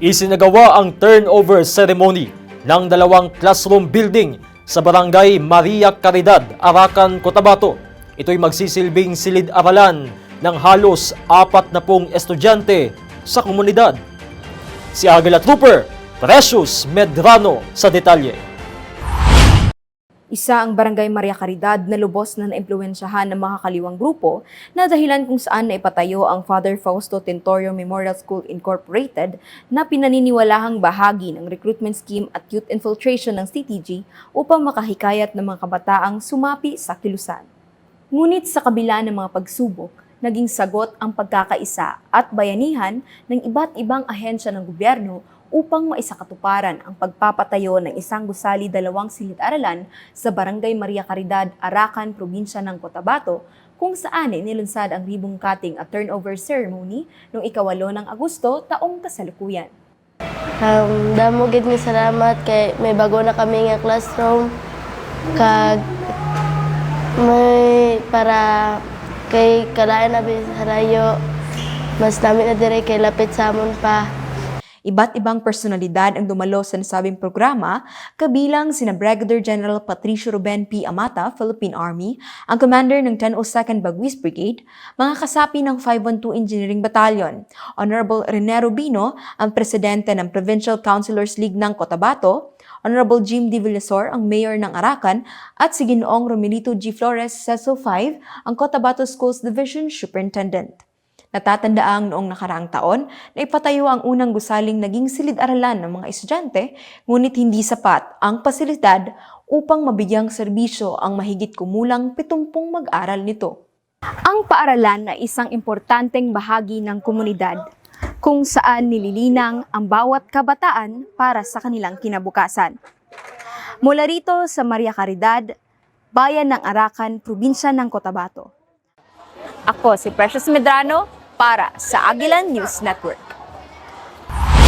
Isinagawa ang turnover ceremony ng dalawang classroom building sa barangay Maria Caridad, Aracan, Cotabato. Ito'y magsisilbing silid-aralan ng halos apat na pong estudyante sa komunidad. Si Agila Trooper Precious Medrano sa detalye. Isa ang Barangay Maria Caridad na lubos na naimpluwensyahan ng mga kaliwang grupo na dahilan kung saan naipatayo ang Father Fausto Tentorio Memorial School Incorporated na pinaniniwalahang bahagi ng recruitment scheme at youth infiltration ng CTG upang makahikayat ng mga kabataang sumapi sa kilusan. Ngunit sa kabila ng mga pagsubok, naging sagot ang pagkakaisa at bayanihan ng iba't ibang ahensya ng gobyerno upang maisakatuparan ang pagpapatayo ng isang gusali dalawang silid-aralan sa Barangay Maria Caridad, Aracan, probinsya ng Cotabato, kung saan nilunsad ang ribbon cutting at turnover ceremony noong ikawalo ng Agosto taong kasalukuyan. Um, damo gid mi salamat kay may bago na kami nga classroom. Kag may para kay kalayan na bisarayo. Mas dami na dire kay lapit sa amon pa Iba't ibang personalidad ang dumalo sa nasabing programa, kabilang sina Brigadier General Patricio Ruben P. Amata, Philippine Army, ang commander ng 1002nd Bagwis Brigade, mga kasapi ng 512 Engineering Battalion, Honorable Rene Rubino, ang presidente ng Provincial Councilors League ng Cotabato, Honorable Jim D. Villasor, ang mayor ng Aracan, at si Ginoong Romelito G. Flores, CESO 5, ang Cotabato Schools Division Superintendent. Natatandaang noong nakaraang taon na ipatayo ang unang gusaling naging silid-aralan ng mga estudyante, ngunit hindi sapat ang pasilidad upang mabigyang serbisyo ang mahigit kumulang 70 mag-aral nito. Ang paaralan ay isang importanteng bahagi ng komunidad kung saan nililinang ang bawat kabataan para sa kanilang kinabukasan. Mula rito sa Maria Caridad, bayan ng Aracan, probinsya ng Cotabato. Ako si Precious Medrano para sa Agilan News Network.